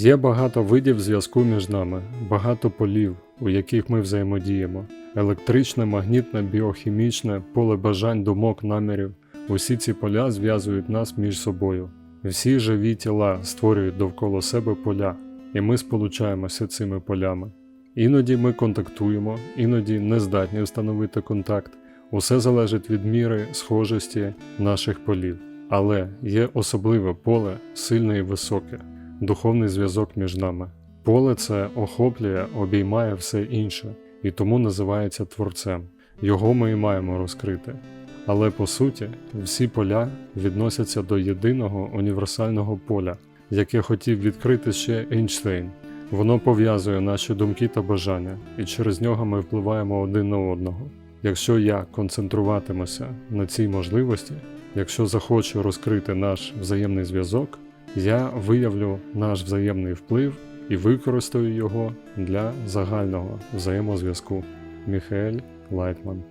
Є багато видів зв'язку між нами, багато полів, у яких ми взаємодіємо. Електричне, магнітне, біохімічне, поле бажань, думок, намірів. Усі ці поля зв'язують нас між собою. Всі живі тіла створюють довкола себе поля, і ми сполучаємося цими полями. Іноді ми контактуємо, іноді не здатні встановити контакт. Усе залежить від міри схожості наших полів. Але є особливе поле, сильне і високе, духовний зв'язок між нами. Поле це охоплює, обіймає все інше і тому називається творцем. Його ми і маємо розкрити. Але по суті, всі поля відносяться до єдиного універсального поля, яке хотів відкрити ще Ейнштейн. Воно пов'язує наші думки та бажання, і через нього ми впливаємо один на одного. Якщо я концентруватимуся на цій можливості, якщо захочу розкрити наш взаємний зв'язок, я виявлю наш взаємний вплив і використаю його для загального взаємозв'язку. Міхаель Лайтман